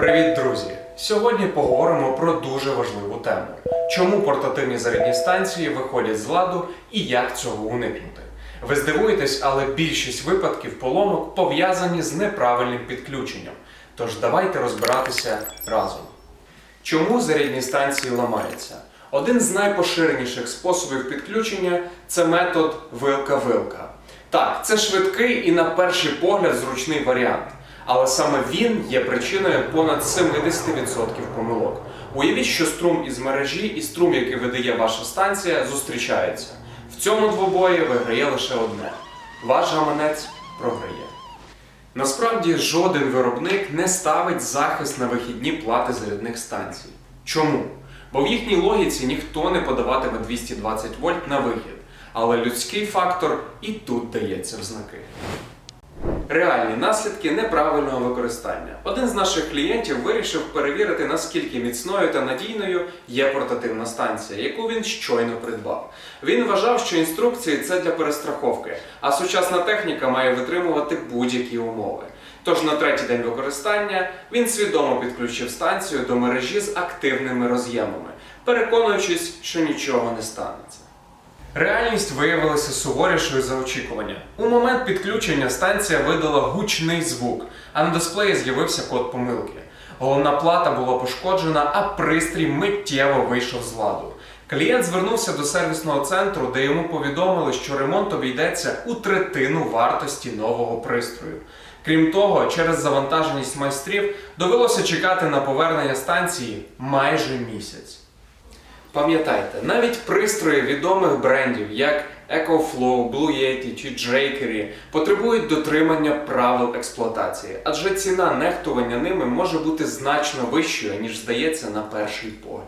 Привіт, друзі! Сьогодні поговоримо про дуже важливу тему: чому портативні зарядні станції виходять з ладу і як цього уникнути. Ви здивуєтесь, але більшість випадків поломок пов'язані з неправильним підключенням. Тож давайте розбиратися разом. Чому зарядні станції ламаються? Один з найпоширеніших способів підключення це метод вилка-вилка. Так, це швидкий і на перший погляд зручний варіант. Але саме він є причиною понад 70% помилок. Уявіть, що струм із мережі і струм, який видає ваша станція, зустрічаються. В цьому двобої виграє лише одне: ваш гаманець програє. Насправді жоден виробник не ставить захист на вихідні плати зарядних станцій. Чому? Бо в їхній логіці ніхто не подаватиме 220 вольт на вихід, але людський фактор і тут дається в знаки. Реальні наслідки неправильного використання. Один з наших клієнтів вирішив перевірити, наскільки міцною та надійною є портативна станція, яку він щойно придбав. Він вважав, що інструкції це для перестраховки, а сучасна техніка має витримувати будь-які умови. Тож на третій день використання він свідомо підключив станцію до мережі з активними роз'ємами, переконуючись, що нічого не станеться. Реальність виявилася суворішою за очікування. У момент підключення станція видала гучний звук, а на дисплеї з'явився код помилки. Головна плата була пошкоджена, а пристрій миттєво вийшов з ладу. Клієнт звернувся до сервісного центру, де йому повідомили, що ремонт обійдеться у третину вартості нового пристрою. Крім того, через завантаженість майстрів довелося чекати на повернення станції майже місяць. Пам'ятайте, навіть пристрої відомих брендів, як EcoFlow, Blue Yeti чи Drakery, потребують дотримання правил експлуатації, адже ціна нехтування ними може бути значно вищою, ніж здається на перший погляд.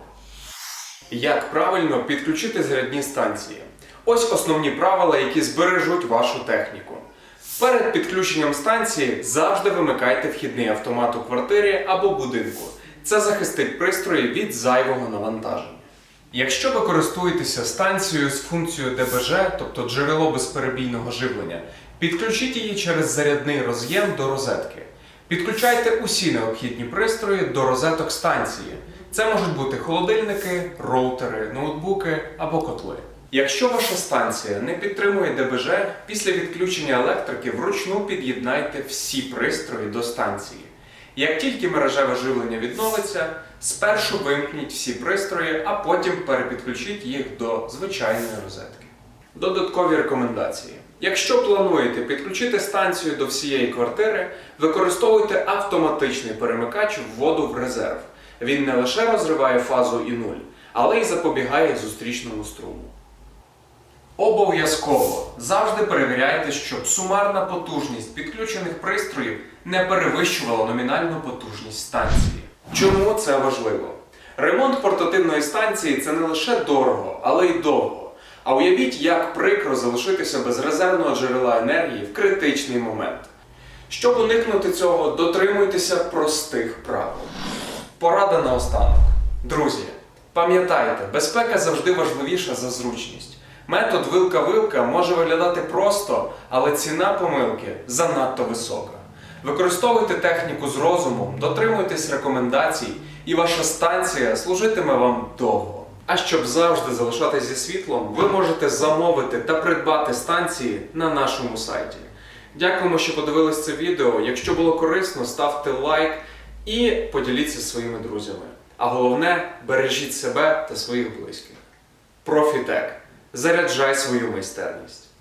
Як правильно підключити зарядні станції? Ось основні правила, які збережуть вашу техніку. Перед підключенням станції завжди вимикайте вхідний автомат у квартирі або будинку. Це захистить пристрої від зайвого навантаження. Якщо ви користуєтеся станцією з функцією ДБЖ, тобто джерело безперебійного живлення, підключіть її через зарядний роз'єм до розетки. Підключайте усі необхідні пристрої до розеток станції. Це можуть бути холодильники, роутери, ноутбуки або котли. Якщо ваша станція не підтримує ДБЖ, після відключення електрики вручну під'єднайте всі пристрої до станції. Як тільки мережеве живлення відновиться, спершу вимкніть всі пристрої, а потім перепідключіть їх до звичайної розетки. Додаткові рекомендації. Якщо плануєте підключити станцію до всієї квартири, використовуйте автоматичний перемикач вводу в резерв. Він не лише розриває фазу і нуль, але й запобігає зустрічному струму. Обов'язково завжди перевіряйте, щоб сумарна потужність підключених пристроїв не перевищувала номінальну потужність станції. Чому це важливо? Ремонт портативної станції це не лише дорого, але й довго. А уявіть, як прикро залишитися без резервного джерела енергії в критичний момент. Щоб уникнути цього, дотримуйтеся простих правил. Порада наостанок. Друзі, пам'ятайте, безпека завжди важливіша за зручність. Метод вилка-вилка може виглядати просто, але ціна помилки занадто висока. Використовуйте техніку з розумом, дотримуйтесь рекомендацій, і ваша станція служитиме вам довго. А щоб завжди залишатись зі світлом, ви можете замовити та придбати станції на нашому сайті. Дякуємо, що подивились це відео. Якщо було корисно, ставте лайк і поділіться своїми друзями. А головне, бережіть себе та своїх близьких. Профітек. Заряджай свою майстерність.